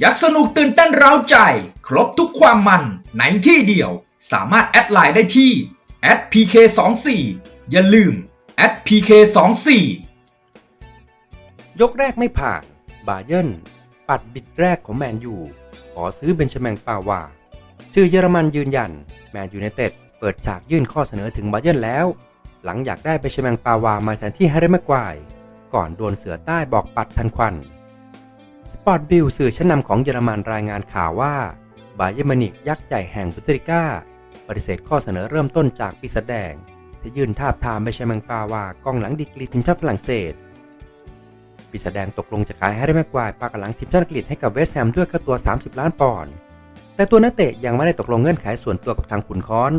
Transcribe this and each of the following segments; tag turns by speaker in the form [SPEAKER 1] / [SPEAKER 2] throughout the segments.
[SPEAKER 1] อยากสนุกตื่นเต้นเร้าใจ ครบทุกความมันในที่เดียว สามารถแอดไลน์ได้ที่ @pk24 อย่าลืม @pk24
[SPEAKER 2] ยกแรกไม่ผ่าน บาเยิร์นปัดบิดแรกของแมนยู ขอซื้อเบนชแมงปาวา ชื่อเยอรมันยืนยัน แมนยูไนเต็ดเปิดฉากยื่นข้อเสนอถึงบาเยิร์นแล้ว หลังอยากได้เบนชแมงปาวามาแทนที่แฮร์รี่แม็กควายก่อนโดนเสือใต้บอกปัดทันควัน สปอร์ตบิลสื่อชั้นนำของเยอรมันรายงานข่าวว่า บาเยมิวนิกยักษ์ใหญ่แห่งบุตริก้า ปฏิเสธข้อเสนอเริ่มต้นจากปีศาจแดง ที่ยื่นทาบทามเบนชแมงปาวากองหลังดีกรีทีมชาติฝรั่งเศสปีศาจแดงตกลงจะขายแฮร์รี่แม็กควายปากหลังทีมชาติอังกฤษให้กับเวสต์แฮมด้วยค่าตัว 30 ล้านปอนด์แต่ตัวนักเตะยังไม่ได้ตกลงเงื่อนไขส่วนตัวกับทางขุนค้อน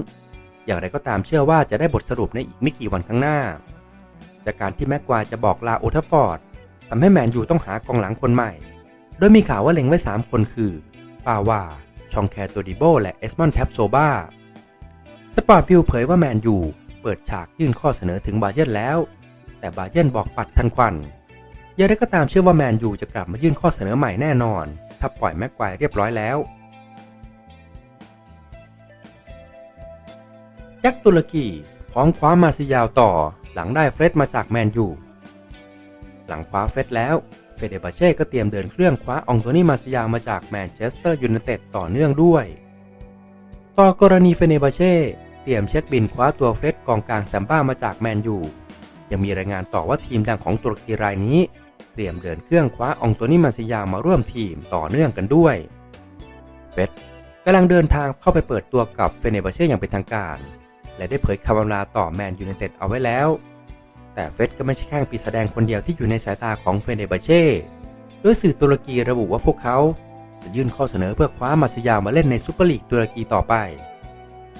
[SPEAKER 2] อย่างไรก็ตามเชื่อว่าจะได้บทสรุปในอีกไม่กี่วันข้างหน้า จากการที่แม็กควายจะบอกลาโอทัฟฟอร์ดทำให้แมนยูต้องหากองหลังคนใหม่ ดยมีข่าวว่าเล็งไว้ 3 คนคือปาวา ชองแคร์ตัวดิโบ และเอสมอนแท็บโซบาสปอร์ตพิวเผยว่าแมนยูเปิดฉากยื่นข้อเสนอถึงบาเยินแล้ว แต่บาเยินบอกปัดทันควันอย่างไรก็ตามเชื่อว่าแมนยูจะกลับมายื่นข้อเสนอใหม่แน่นอน ถ้าปล่อยแม็กควายเรียบร้อยแล้วยักษ์ตุรกีพร้อมคว้ามาซิยาวต่อหลังได้เฟรดมาจากแมนยู หลังคว้าเฟรดแล้ว เฟเดบาเช่ก็เตรียมเดินเครื่องคว้าองโตนี่มาซยามาจากแมนเชสเตอร์ยูไนเต็ดต่อเนื่องด้วย ต่อกรณีเฟเนบาเช่เตรียมเช็คบินคว้าตัวเฟร็ดกองกลางแซมบ้ามาจากแมนยูยังมีรายงานต่อว่าทีมดังของตุรกีรายนี้ เตรียมเดินเครื่องคว้าองโตนี่มาซยามาร่วมทีมต่อเนื่องกันด้วยเฟร็ดกำลังเดินทางเข้าไปเปิดตัวกับเฟเนบาเช่อย่างเป็นทางการ และได้เผยคำอำลาต่อแมนยูไนเต็ดเอาไว้แล้ว แต่เฟสก็ไม่ใช่แค่ปีแสดงคนเดียวที่อยู่ในสายตาของเฟเนบาเช่โดยสื่อตุรกีระบุว่าพวกเขาจะยื่นข้อเสนอเพื่อคว้ามาซิยามาเล่นในซูเปอร์ลีกตุรกีต่อไป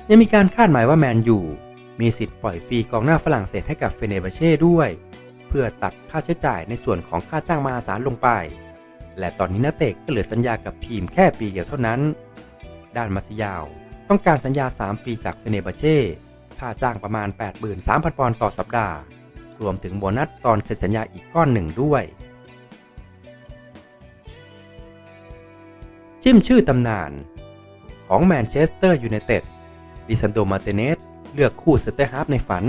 [SPEAKER 2] ยังมีการคาดหมายว่าแมนยูมีสิทธิ์ปล่อยฟรีกองหน้าฝรั่งเศสให้กับเฟเนบาเช่ด้วย เพื่อตัดค่าใช้จ่ายในส่วนของค่าจ้างมหาศาลลงไป และตอนนี้นักเตะก็เหลือสัญญากับทีมแค่ปีเดียวเท่านั้น ด้านมาซิยาวต้องการสัญญา 3 ปีจากเฟเนบาเช่ค่าจ้างประมาณ 83,000 ปอนด์ต่อสัปดาห์ รวมถึงโบนัสตอนเซ็นสัญญาอีกก้อนหนึ่งด้วย จิ้มชื่อตำนานของแมนเชสเตอร์ยูไนเต็ดดิซันโดมาเตเนสเลือกคู่เซนเตอร์ฮาร์ฟในฝัน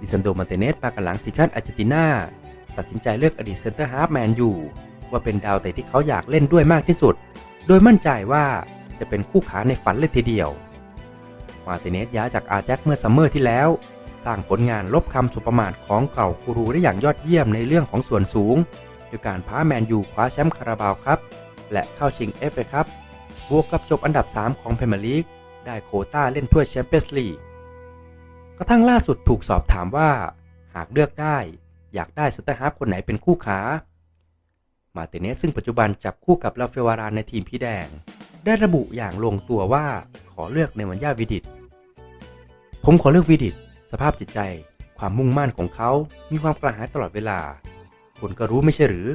[SPEAKER 2] ดิซันโดมาเตเนสปากหลังทีมชาติอาร์เจนตินาตัดสินใจเลือกอดีตเซนเตอร์ฮาร์ฟแมนยูว่าเป็นดาวเตะที่เขาอยากเล่นด้วยมากที่สุด โดยมั่นใจว่าจะเป็นคู่ขาในฝันเลยทีเดียว มาร์ติเนสย้ายจากอาแจ็คเมื่อซัมเมอร์ที่แล้ว สร้างผลงานลบคำสุประมาทของเก่ากูรูได้อย่างยอดเยี่ยมในเรื่องของส่วนสูงด้วยการพาแมนยูคว้าแชมป์คาราบาวครับ และเข้าชิงเอฟเอครับบวกกับจบอันดับ 3 ของพรีเมียร์ลีกได้โคต้าเล่นถ้วยแชมเปี้ยนส์ลีกกระทั่งล่าสุดถูกสอบถามว่า หากเลือกได้ อยากได้สเตอร์ฮาร์ฟคนไหนเป็นคู่ขา มาร์ติเนสซึ่งปัจจุบันจับคู่กับลาเฟวารานในทีมพี่แดง ได้ระบุอย่างลงตัวว่าขอเลือกในวันย่าวิดิต ผมขอเลือกวิดิต สภาพจิตใจ ความมุ่งมั่นของเขา มีความกระหายตลอดเวลา คุณก็รู้ไม่ใช่หรือ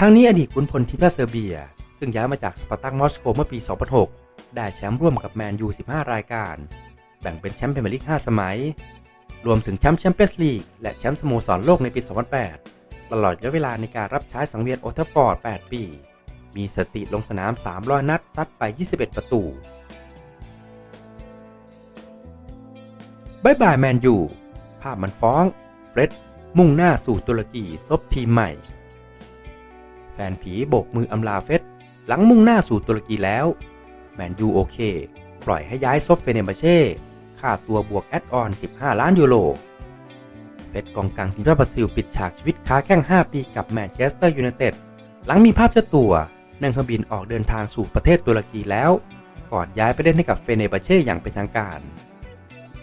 [SPEAKER 2] ทั้งนี้อดีตขุนพลทีมชาติเซอร์เบีย ซึ่งย้ายมาจากสปาร์ตักมอสโกเมื่อปี 2006 ได้แชมป์ร่วมกับแมนยู 15 รายการ แบ่งเป็นแชมป์พรีเมียร์ลีก 5 สมัย รวมถึงแชมป์แชมเปี้ยนส์ลีกและแชมป์สโมสรโลกในปี 2008 ตลอดระยะเวลาในการรับใช้สังเวียนโอเทัฟฟอร์ด 8 ปี มีสติลงสนาม 300 นัดซัดไป 21 ประตู บายบายแมนยูภาพมันฟ้อง เฟร็ดมุ่งหน้าสู่ตุรกีซบทีมใหม่ แฟนผีโบกมืออำลาเฟร็ดหลังมุ่งหน้าสู่ตุรกีแล้ว แมนยูโอเค ปล่อยให้ย้ายซบเฟเนบาเช่ค่าตัวบวกแอดออน 15 ล้านยูโรเฟร็ดกองกลางทีมชาติบราซิลปิดฉากชีวิตค้าแข้ง 5 ปีกับแมนเชสเตอร์ยูไนเต็ดหลังมีภาพเจ้าตัวนั่งเครื่องบินออกเดินทางสู่ประเทศตุรกีแล้ว ก่อนย้ายไปเล่นให้กับเฟเนบาเช่อย่างเป็นทางการ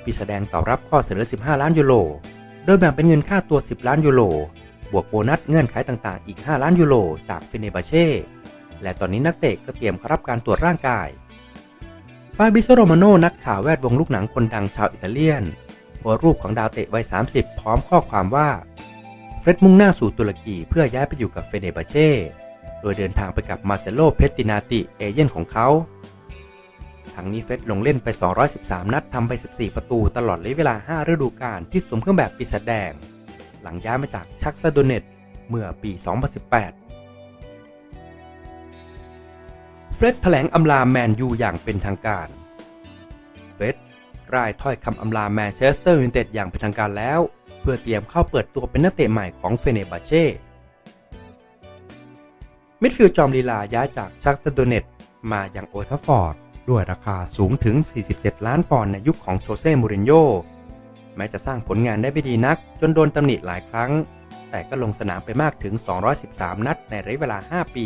[SPEAKER 2] ปีแสดงตอบรับข้อเสนอ 15 ล้านยูโร โดยแบ่งเป็นเงินค่าตัว 10 ล้านยูโร บวกโบนัสเงื่อนไขต่างๆ อีก 5 ล้านยูโรจากเฟเนบาเช่ และตอนนี้นักเตะก็เตรียมเข้ารับการตรวจร่างกาย ฟาบิโซโรมาโนนักข่าวแวดวงลูกหนังคนดังชาวอิตาเลียนโพสรูปของดาวเตะวัย 30 พร้อมข้อความว่า เฟร็ดมุ่งหน้าสู่ตุรกีเพื่อย้ายไปอยู่กับเฟเนบาเช่ โดยเดินทางไปกับมาเซโล เพตตินาติ เอเย่นของเขา ทั้งนี้เฟสลงเล่นไป 213 นัดทำไป 14 ประตูตลอดระยะเวลา 5 ฤดูกาลที่สวมเครื่องแบบปีศาจแดง หลังย้ายมาจากชักซาโดเนตเมื่อปี 2018 เฟร็ดแถลงอำลาแมนยูอย่างเป็นทางการ เฟร็ดร่ายถ้อยคำอำลาแมนเชสเตอร์ยูไนเต็ดอย่างเป็นทางการแล้ว เพื่อเตรียมเข้าเปิดตัวเป็นนักเตะใหม่ของเฟเนบาเช่มิดฟิลด์จอมลีลาย้ายจากชักสเตอร์โดเนตมาอยังโอทัฟฟอร์ด ด้วยราคาสูงถึง 47 ล้านปอนด์ในยุคของโชเซ่ มูรินโญ่แม้จะสร้างผลงานได้ไม่ดีนัก จนโดนตำหนิหลายครั้ง แต่ก็ลงสนามไปมากถึง 213 นัดในระยะเวลา 5 ปี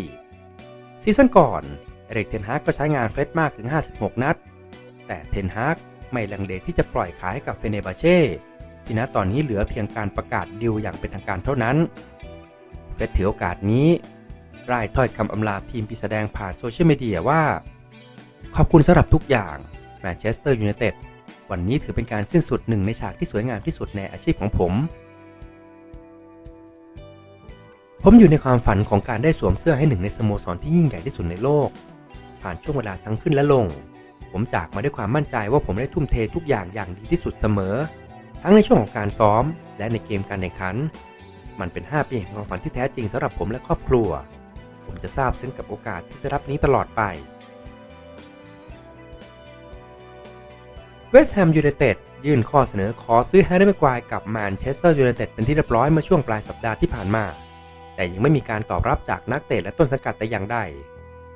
[SPEAKER 2] ซีซั่นก่อน เอริกเทนฮากก็ใช้งานเฟร็ดมากถึง 56 นัด แต่เทนฮากไม่ลังเลที่จะปล่อยขายให้กับเฟเนบาเช่ที่ณตอนนี้เหลือเพียงการประกาศดิวอย่างเป็นทางการเท่านั้นเฟร็ดถือโอกาสนี้ร่ายถ้อยคำอำลาทีมปีแสดงผ่านโซเชียลมีเดียว่า ขอบคุณสำหรับทุกอย่างแมนเชสเตอร์ยูไนเต็ดวันนี้ถือเป็นการสิ้นสุดหนึ่งในฉากที่สวยงามที่สุดในอาชีพของผม ผมอยู่ในความฝันของการได้สวมเสื้อให้หนึ่งในสโมสรที่ยิ่งใหญ่ที่สุดในโลก ผ่านช่วงเวลาทั้งขึ้นและลง ผมจากมาด้วยความมั่นใจว่าผมได้ทุ่มเททุกอย่างอย่างดีที่สุดเสมอ ทั้งในช่วงของการซ้อม และในเกมการแข่งขัน มันเป็น 5 ปีแห่งความฝันที่แท้จริงสำหรับผมและครอบครัว ผมจะซาบซึ้งกับโอกาสที่ได้รับนี้ตลอดไป สต์แฮมยูไนเต็ดยื่นข้อเสนอขอซื้อแฮร์รี่แม็กควายกับแมนเชสเตอร์ยูไนเต็ดเป็นที่เรียบร้อยเมื่อช่วงปลายสัปดาห์ที่ผ่านมา แต่ยังไม่มีการตอบรับจากนักเตะและต้นสังกัดแต่อย่างใด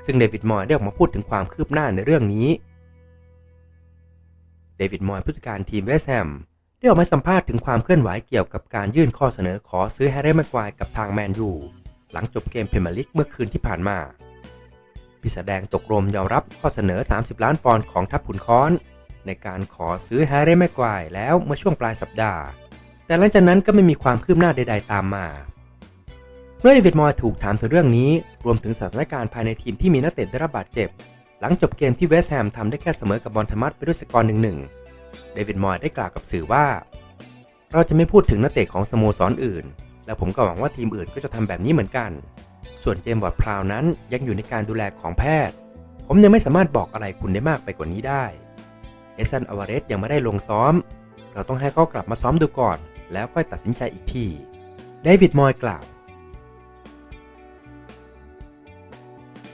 [SPEAKER 2] ซึ่งเดวิดมอยได้ออกมาพูดถึงความคืบหน้าในเรื่องนี้ เดวิดมอยผู้จัดการทีมเวสต์แฮมได้ออกมาสัมภาษณ์ถึงความเคลื่อนไหวเกี่ยวกับการยื่นข้อเสนอขอซื้อแฮร์รี่แม็กควายกับทางแมนยูหลังจบเกมเพรีเมียร์ลีกเมื่อคืนที่ผ่านมาพิสแดงตกลงยอมรับข้อเสนอ 30 ล้านปอนด์ของทัพขุนค้อน ในการขอซื้อแฮร์รี่แม็กควายแล้วเมื่อช่วงปลายสัปดาห์ แต่หลังจากนั้นก็ไม่มีความคืบหน้าใด ๆ ตามมา เมื่อเดวิดมอยถูกถามถึงเรื่องนี้ รวมถึงสถานการณ์ภายในทีมที่มีนักเตะได้รับบาดเจ็บ หลังจบเกมที่เวสต์แฮมทำได้แค่เสมอกับบอลธมัสไปด้วยสกอร์หนึ่งหนึ่งเดวิดมอยได้กล่าวกับสื่อว่า เราจะไม่พูดถึงนักเตะของสโมสรออื่น และผมก็หวังว่าทีมอื่นก็จะทำแบบนี้เหมือนกัน ส่วนเจมส์วอร์ดพราวนั้นยังอยู่ในการดูแลของแพทย์ ผมยังไม่สามารถบอกอะไรคุณได้มากไปกว่านี้ได้ เอซันอวาเรสยังไม่ได้ลงซ้อม เราต้องให้เขากลับมาซ้อมดูก่อน แล้วค่อยตัดสินใจอีกทีเดวิดมอยกล่าว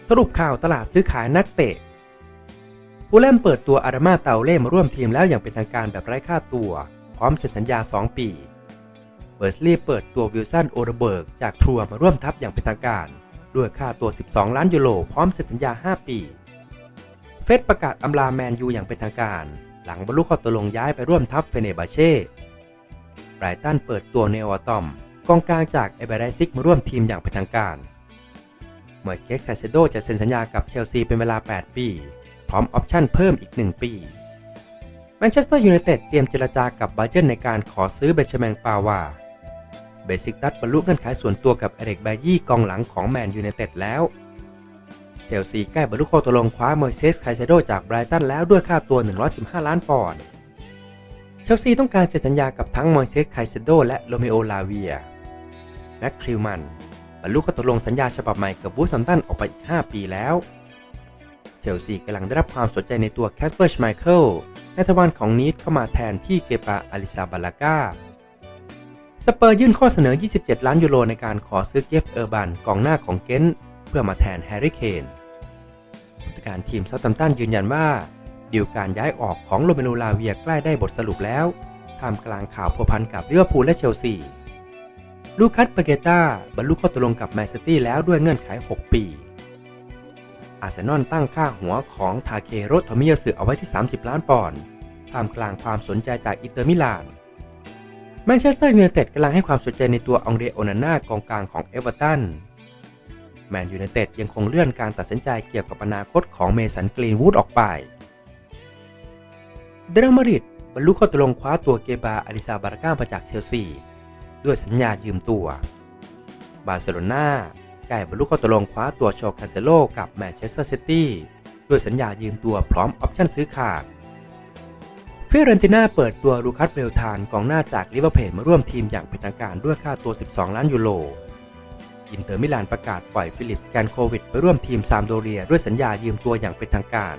[SPEAKER 2] สรุปข่าวตลาดซื้อขายนักเตะผู้เล่นเปิดตัวอารามาเตาเล่มาร่วมทีมแล้วอย่างเป็นทางการแบบไร้ค่าตัว พร้อมเซ็นสัญญา 2 ปีเบิร์สลีย์เปิดตัววิลสันโอเดเบิร์กจากทัวร์มาร่วมทัพอย่างเป็นทางการ ด้วยค่าตัว 12 ล้านยูโรพร้อมเซ็นสัญญา 5 ปี เฟสประกาศอำลาแมนยูอย่างเป็นทางการ หลังบรรลุข้อตกลงย้ายไปร่วมทัพเฟเนบาเช่ไบรตันเปิดตัวเนโอตอมกองกลางจากเอเบรซิกมาร่วมทีมอย่างเป็นทางการ เมื่อเกสคาเซโดจะเซ็นสัญญากับเชลซีเป็นเวลา 8 ปี พร้อมออปชั่นเพิ่มอีก 1 ปีแมนเชสเตอร์ยูไนเต็ดเตรียมเจรจากับบาเจนในการขอซื้อเบนจามินปาวา เบสิกตัสบรรลุเงื่อนไขส่วนตัวกับเอเร็กแบยี่กองหลังของแมนยูไนเต็ดแล้ว เชลซีใกล้บรรลุข้อตกลงคว้ามอยเซสไคเซโดจากไบรตันแล้วด้วยค่าตัว 115 ล้านปอนด์ เชลซีต้องการเซ็นสัญญากับทั้งมอยเซสไคเซโดและโรเมโอลาเวียแม็กคริวมันบรรลุข้อตกลงสัญญาฉบับใหม่กับบูสัมตันออกไปอีก 5 ปีแล้ว เชลซีกำลังได้รับความสนใจในตัวแคสเปอร์ชไมเคิลในทวารของนีดเข้ามาแทนที่เกปาอาริซาบาลากาสเปอร์ยื่นข้อเสนอ 27 ล้านยูโรในการขอซื้อเกฟเออร์บันกองหน้าของเกนเพื่อมาแทนแฮร์รี่เคน ผู้จัดการทีมเซาท์แฮมตันยืนยันว่าดีลการย้ายออกของโรเมโนลาเวียใกล้ได้บทสรุปแล้วท่ามกลางข่าวพัวพันกับลิเวอร์พูลและเชลซี ลูคัสปาเกต้าบรรลุข้อตกลงกับแมนซิตี้แล้วด้วยเงื่อนไข 6 ปี อาร์เซนอลตั้งค่าหัวของทาเคโรโทมิยาสึเอาไว้ที่ 30 ล้านปอนด์ท่ามกลางความสนใจจากอินเตอร์มิลานแมนเชสเตอร์ยูไนเต็ดกำลังให้ความสนใจในตัวองเดโอนาน่ากองกลางของเอเวอร์ตัน แมนยูไนเต็ดยังคงเลื่อนการตัดสินใจเกี่ยวกับอนาคตของเมสันกรีนวูดออกไป เดรมาริดบรรลุข้อตกลงคว้าตัวเกบาอาริซาบาราก้ามาจากเชลซี ด้วยสัญญายืมตัว บาร์เซโลนาใกล้บรรลุข้อตกลงคว้าตัวโชคาเซโลกับแมนเชสเตอร์ซิตี้ด้วยสัญญายืมตัวพร้อมออปชั่นซื้อขาดเฟรนติน่าเปิดตัวลูคัสเบลทานกองหน้าจากลิเวอร์พูลมาร่วมทีมอย่างเป็นทางการด้วยค่าตัว 12 ล้านยูโร อินเตอร์มิลานประกาศปล่อยฟิลิปสแกนโควิด ไปร่วมทีมซามโดเรียด้วยสัญญายืมตัวอย่างเป็นทางการ